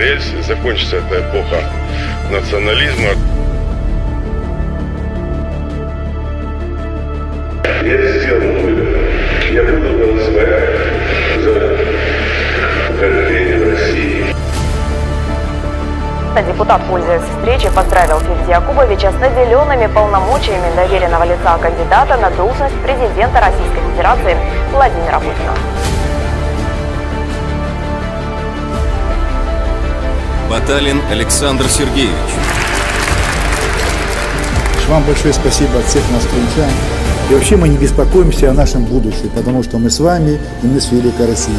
рельсы, закончится эта эпоха национализма. Я сделал выбор. Я буду голосовать за утверждение России. Депутат, пользуясь встречей, поздравил Федя Якубовича с наделенными полномочиями доверенного лица кандидата на должность президента Российской Федерации Владимира Путина. Баталин Александр Сергеевич. Вам большое спасибо от всех нас, крымчан. И вообще мы не беспокоимся о нашем будущем, потому что мы с вами и мы с Великой Россией.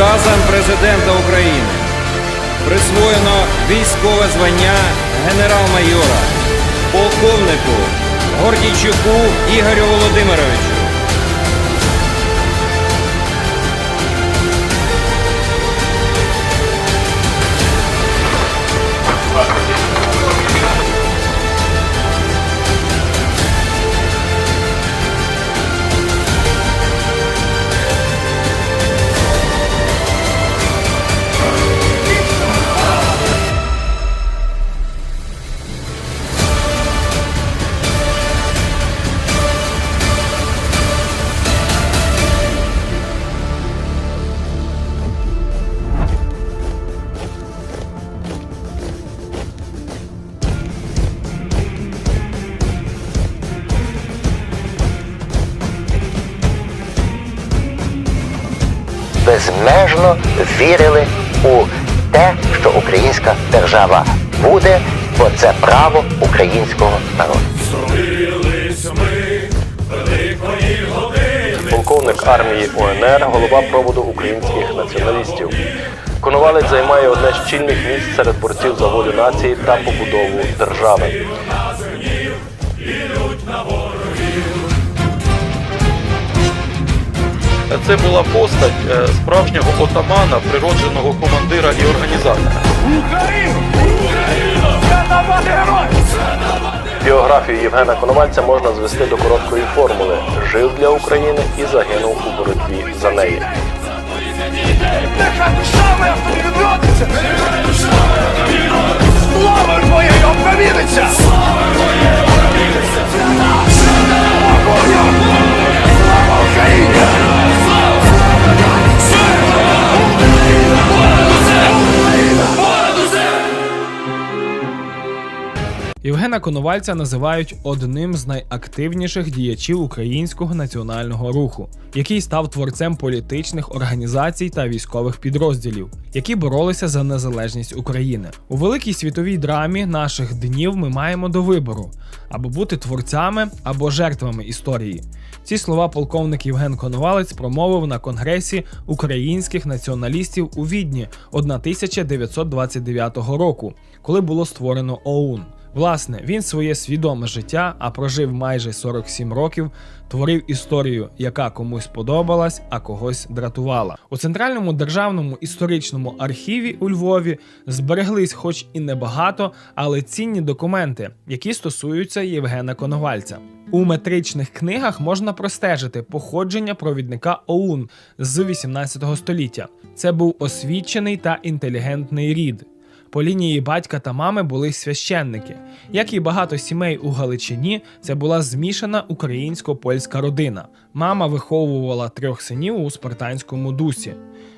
Указом президента України присвоєно військове звання генерал-майора полковнику Гордійчуку Ігорю Володимировичу. Вірили у те, що українська держава буде, бо це право українського народу. полковник армії УНР, голова проводу українських націоналістів. Конувалець займає одне з чільних місць серед борців за волю нації та побудову держави. Це була постать е, справжнього отамана, природженого командира і організатора. Біографію Євгена Коновальця можна звести до короткої формули: жив для України і загинув у боротьбі за неї. Слава Україні! Євгена Коновальця називають одним з найактивніших діячів українського національного руху, який став творцем політичних організацій та військових підрозділів, які боролися за незалежність України. У великій світовій драмі наших днів ми маємо до вибору або бути творцями, або жертвами історії. Ці слова полковник Євген Коновалець промовив на конгресі українських націоналістів у Відні 1929 року, коли було створено ОУН. Власне, він своє свідоме життя, а прожив майже 47 років, творив історію, яка комусь подобалась, а когось дратувала. У центральному державному історичному архіві у Львові збереглись, хоч і небагато, але цінні документи, які стосуються Євгена Коновальця. У метричних книгах можна простежити походження провідника ОУН з 18 століття. Це був освічений та інтелігентний рід. По лінії батька та мами були священники. Як і багато сімей у Галичині, це була змішана українсько-польська родина. Мама виховувала трьох синів у спартанському дусі.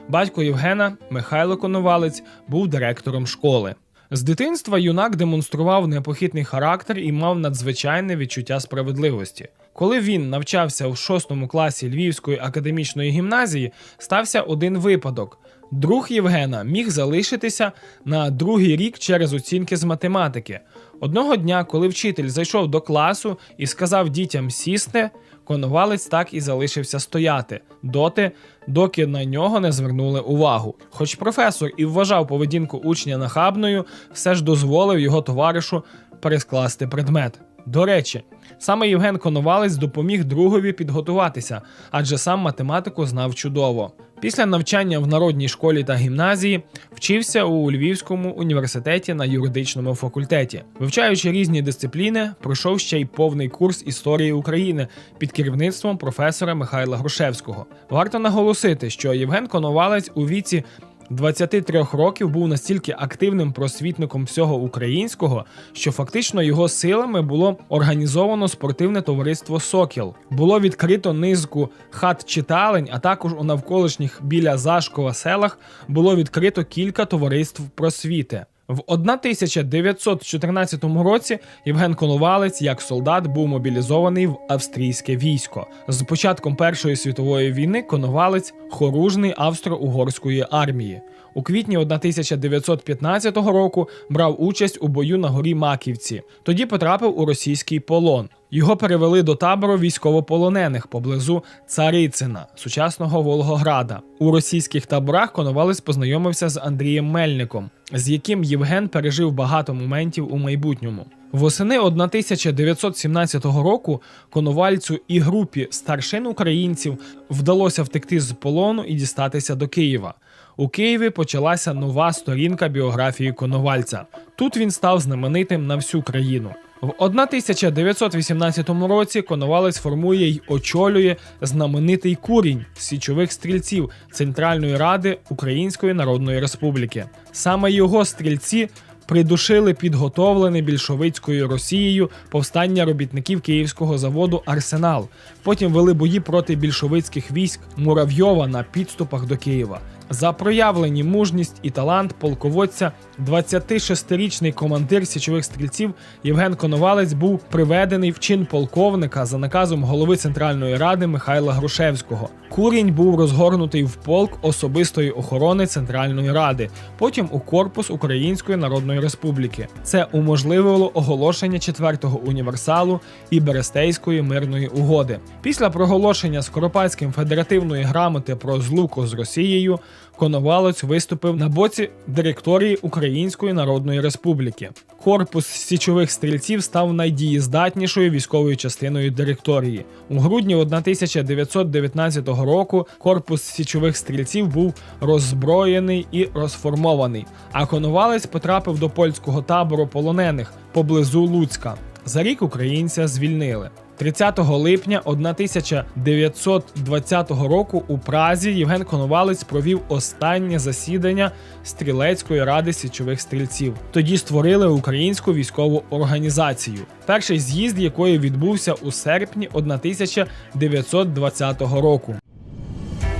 Батько Євгена, Михайло Коновалець, був директором школи. З дитинства юнак демонстрував непохитний характер і мав надзвичайне відчуття справедливості. Коли він навчався у шостому класі Львівської академічної гімназії, стався один випадок. Друг Євгена міг залишитися на другий рік через оцінки з математики. Одного дня, коли вчитель зайшов до класу і сказав дітям сісти, Коновалець так і залишився стояти доти, доки на нього не звернули увагу. Хоч професор і вважав поведінку учня нахабною, все ж дозволив його товаришу перескласти предмет. До речі, Саме Євген Коновалець допоміг другові підготуватися, адже сам математику знав чудово. Після навчання в народній школі та гімназії вчився у Львівському університеті на юридичному факультеті. Вивчаючи різні дисципліни, пройшов ще й повний курс історії України під керівництвом професора Михайла Грушевського. Варто наголосити, що Євген Коновалець у віці 23 років був настільки активним просвітником всього українського, що фактично його силами було організовано спортивне товариство Сокіл. Було відкрито низку хат читалень, а також у навколишніх біля Зашкова селах було відкрито кілька товариств просвіти. В 1914 році Євген Коновалець як солдат був мобілізований в австрійське військо. З початком Першої світової війни Коновалець хоружний австро-угорської армії. У квітні 1915 року брав участь у бою на горі Маківці. Тоді потрапив у російський полон. Його перевели до табору військовополонених поблизу Царицина, сучасного Волгограда. У російських таборах Коновалець познайомився з Андрієм Мельником, з яким Євген пережив багато моментів у майбутньому. Восени 1917 року Коновальцю і групі старшин українців вдалося втекти з полону і дістатися до Києва. У Києві почалася нова сторінка біографії Коновальця. Тут він став знаменитим на всю країну. В 1918 році Коновалець формує й очолює знаменитий курінь січових стрільців Центральної Ради Української Народної Республіки. Саме його стрільці придушили підготовлене більшовицькою Росією повстання робітників київського заводу Арсенал. Потім вели бої проти більшовицьких військ Муравйова на підступах до Києва. За проявлені мужність і талант полководця 26-річний командир січових стрільців Євген Коновалець був приведений в чин полковника за наказом голови Центральної ради Михайла Грушевського. Курінь був розгорнутий в полк особистої охорони Центральної ради, потім у корпус Української Народної Республіки. Це уможливило оголошення четвертого універсалу і Берестейської мирної угоди. Після проголошення Скоропадським федеративної грамоти про злуку з Росією Коновалець виступив на боці директорії Української Народної Республіки. Корпус січових стрільців став найдієздатнішою військовою частиною директорії. У грудні 1919 року корпус січових стрільців був роззброєний і розформований. А Коновалець потрапив до польського табору полонених поблизу Луцька. За рік українця звільнили. 30 липня 1920 року у Празі Євген Коновалець провів останнє засідання стрілецької ради січових стрільців. Тоді створили українську військову організацію, перший з'їзд якої відбувся у серпні 1920 року.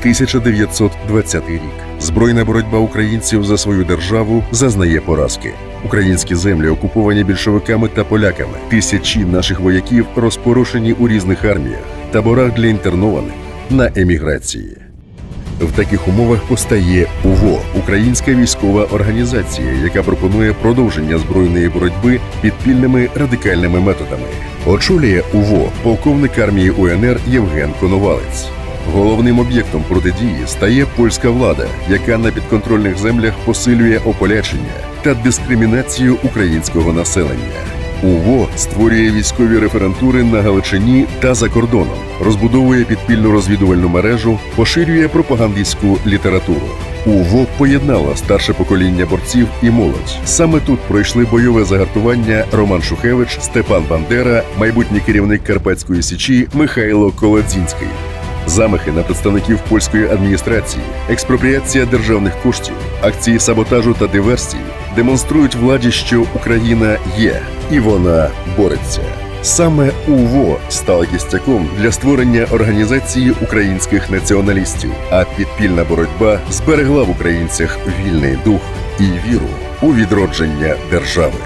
1920 рік. Збройна боротьба українців за свою державу зазнає поразки. Українські землі окуповані більшовиками та поляками. Тисячі наших вояків розпорошені у різних арміях, таборах для інтернованих на еміграції. В таких умовах постає УВО Українська військова організація, яка пропонує продовження збройної боротьби підпільними радикальними методами. Очолює УВО полковник армії УНР Євген Коновалець. Головним об'єктом протидії стає польська влада, яка на підконтрольних землях посилює ополячення та дискримінацію українського населення. УВО створює військові референтури на Галичині та за кордоном, розбудовує підпільну розвідувальну мережу, поширює пропагандистську літературу. УВО поєднала старше покоління борців і молодь. Саме тут пройшли бойове загартування Роман Шухевич, Степан Бандера, майбутній керівник Карпатської січі Михайло Колодзінський. Замахи на представників польської адміністрації, експропріація державних коштів, акції саботажу та диверсії демонструють владі, що Україна є і вона бореться. Саме УВО стала кістяком для створення організації українських націоналістів, а підпільна боротьба зберегла в українцях вільний дух і віру у відродження держави.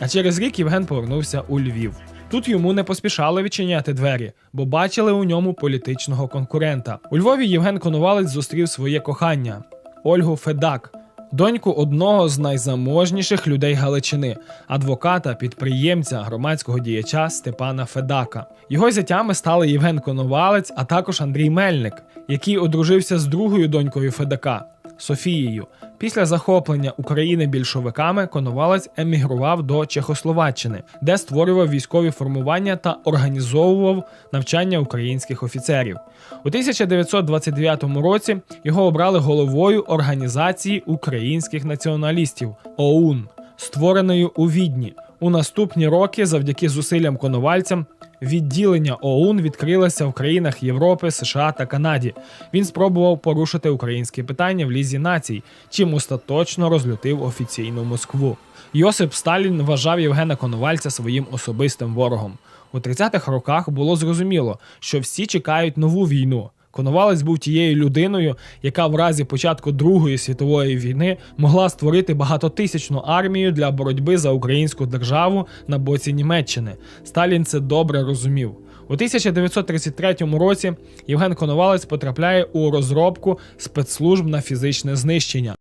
А через рік Євген повернувся у Львів. Тут йому не поспішали відчиняти двері, бо бачили у ньому політичного конкурента. У Львові Євген Коновалець зустрів своє кохання Ольгу Федак, доньку одного з найзаможніших людей Галичини, адвоката, підприємця, громадського діяча Степана Федака. Його зятями стали Євген Коновалець, а також Андрій Мельник, який одружився з другою донькою Федака. Софією. Після захоплення України більшовиками Коновалець емігрував до Чехословаччини, де створював військові формування та організовував навчання українських офіцерів. У 1929 році його обрали головою організації українських націоналістів ОУН, створеної у Відні. У наступні роки, завдяки зусиллям коновальцям, відділення ОУН відкрилося в країнах Європи, США та Канаді. Він спробував порушити українське питання в лізі націй, чим остаточно розлютив офіційну Москву. Йосип Сталін вважав Євгена Коновальця своїм особистим ворогом. У 30-х роках було зрозуміло, що всі чекають нову війну. Коновалець був тією людиною, яка в разі початку Другої світової війни могла створити багатотисячну армію для боротьби за українську державу на боці Німеччини. Сталін це добре розумів. У 1933 році Євген Коновалець потрапляє у розробку спецслужб на фізичне знищення.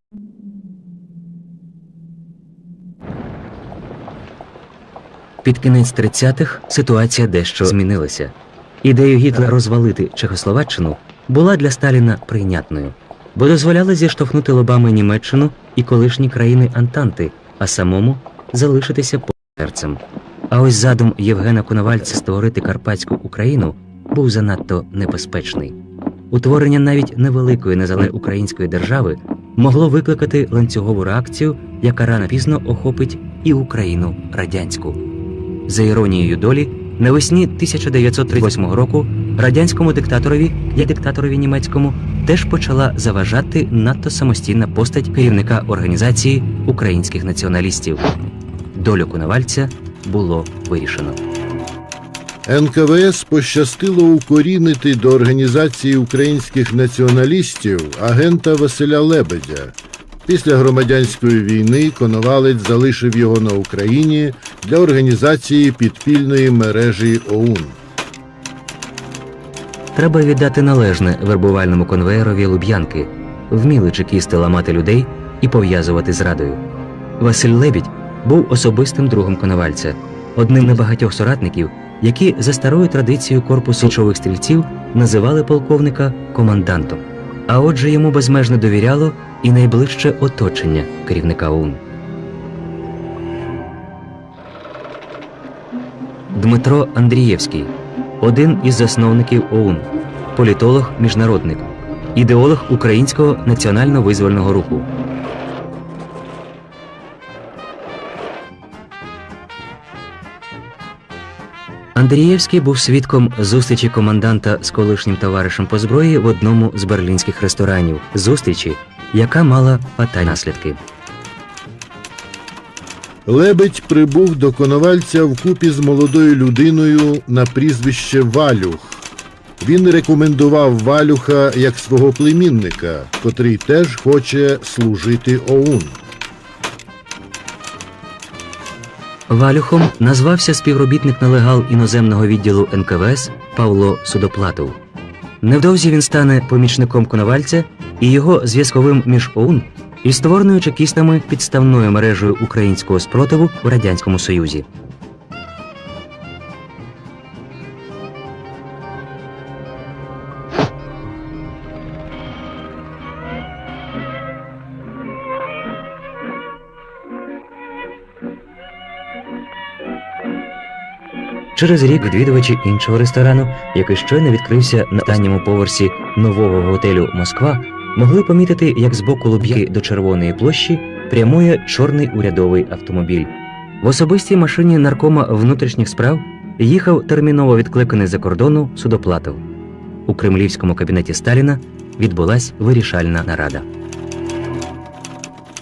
Під кінець 30-х ситуація дещо змінилася. Ідею Гітлера розвалити Чехословаччину була для Сталіна прийнятною, бо дозволяла зіштовхнути лобами Німеччину і колишні країни Антанти, а самому залишитися поза серцем. А ось задум Євгена Коновальця створити Карпатську Україну був занадто небезпечний. Утворення навіть невеликої незалежної української держави могло викликати ланцюгову реакцію, яка рано пізно охопить і Україну радянську. За іронією долі, навесні 1938 року радянському диктаторові, як диктаторові німецькому, теж почала заважати надто самостійна постать керівника організації українських націоналістів. Долю Коновальця було вирішено. НКВС пощастило укорінити до організації українських націоналістів агента Василя Лебедя. Після громадянської війни Коновалець залишив його на Україні для організації підпільної мережі ОУН. Треба віддати належне вербувальному конвеєрові Луб'янки, вміли чекісти ламати людей і пов'язувати з радою. Василь Лебідь був особистим другом Коновальця, одним небагатьох соратників, які за старою традицією корпусу січових стрільців називали полковника командантом. А отже, йому безмежно довіряло і найближче оточення керівника ОУН. Дмитро Андрієвський, один із засновників ОУН, політолог, міжнародник, ідеолог українського національно-визвольного руху. Андрієвський був свідком зустрічі команданта з колишнім товаришем по зброї в одному з берлінських ресторанів. Зустрічі, яка мала фатальні наслідки. Лебедь прибув до Коновальця вкупі з молодою людиною на прізвище Валюх. Він рекомендував Валюха як свого племінника, котрий теж хоче служити ОУН. Валюхом назвався співробітник нелегал іноземного відділу НКВС Павло Судоплатов. Невдовзі він стане помічником Коновальця і його зв'язковим між ОУН і створеною чекістами підставною мережею українського спротиву в Радянському Союзі. Через рік відвідувачі іншого ресторану, який щойно відкрився на останньому поверсі нового готелю Москва, могли помітити, як з боку Луб'янки до Червоної площі прямує чорний урядовий автомобіль. В особистій машині наркома внутрішніх справ їхав терміново відкликаний за кордону судоплатов. У кремлівському кабінеті Сталіна відбулась вирішальна нарада.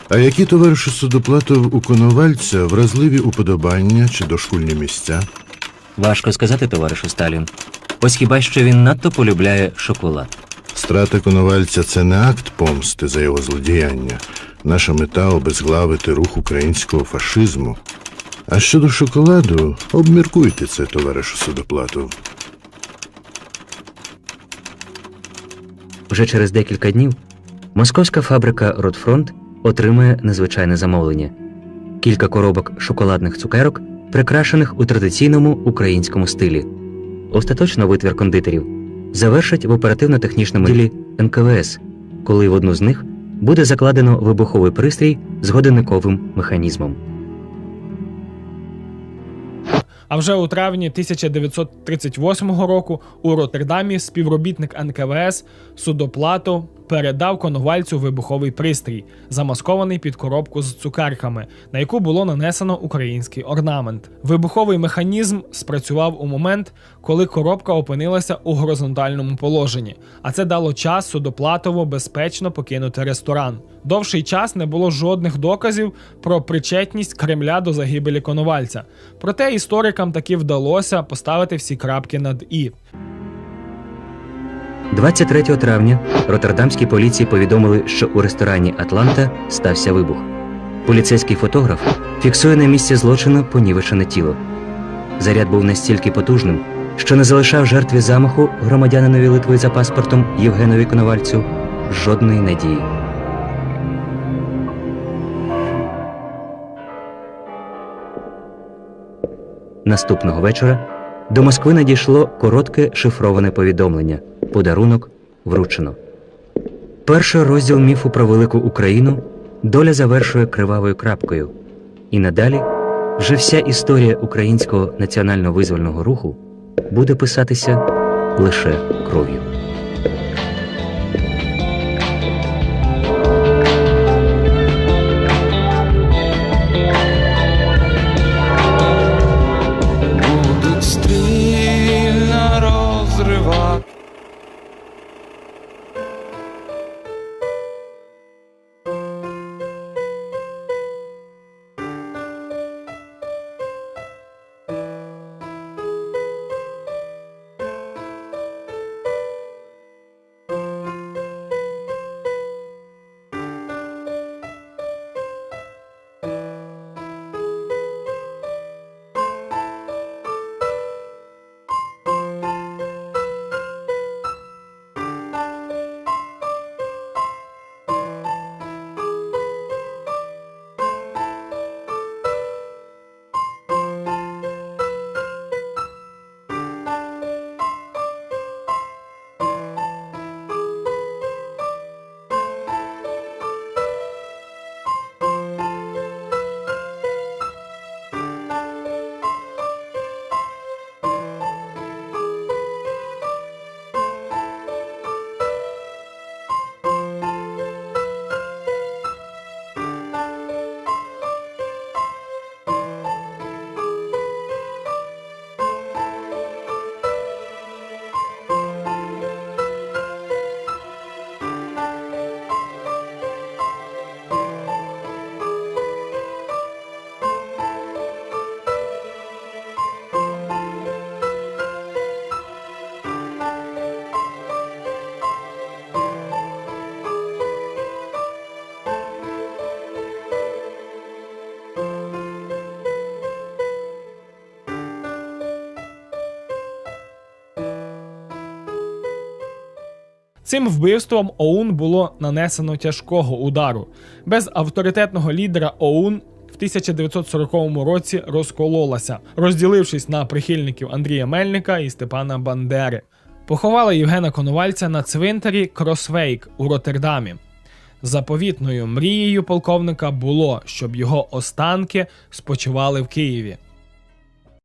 А які товариші Судоплатов у Коновальця вразливі уподобання чи дошкульні місця? Важко сказати, товаришу Сталін. Ось хіба що він надто полюбляє шоколад. Страта Коновальця це не акт помсти за його злодіяння. Наша мета обезглавити рух українського фашизму. А щодо шоколаду, обміркуйте це, товаришу Судоплатов. Вже через декілька днів московська фабрика Ротфронт отримує незвичайне замовлення: кілька коробок шоколадних цукерок, прикрашених у традиційному українському стилі. Остаточно витвір кондитерів завершать в оперативно-технічному ділі НКВС, коли в одну з них буде закладено вибуховий пристрій з годинниковим механізмом. А вже у травні 1938 року у Роттердамі співробітник НКВС судоплату передав конувальцю вибуховий пристрій, замаскований під коробку з цукерками, на яку було нанесено український орнамент. Вибуховий механізм спрацював у момент, коли коробка опинилася у горизонтальному положенні, а це дало час судоплатово безпечно покинути ресторан. Довший час не було жодних доказів про причетність Кремля до загибелі Коновальця. Проте історикам таки вдалося поставити всі крапки над і. 23 травня роттердамській поліції повідомили, що у ресторані Атланта стався вибух. Поліцейський фотограф фіксує на місці злочину понівечене тіло. Заряд був настільки потужним, що не залишав жертві замаху громадянинові Литви за паспортом Євгенові Коновальцю жодної надії. Наступного вечора до Москви надійшло коротке шифроване повідомлення. Подарунок вручено. Перший розділ міфу про велику Україну доля завершує кривавою крапкою. І надалі вже вся історія українського національно-визвольного руху буде писатися лише кров'ю. Цим вбивством ОУН було нанесено тяжкого удару. Без авторитетного лідера ОУН в 1940 році розкололася, розділившись на прихильників Андрія Мельника і Степана Бандери. Поховали Євгена Коновальця на цвинтарі Кросвейк у Роттердамі. Заповітною мрією полковника було, щоб його останки спочивали в Києві.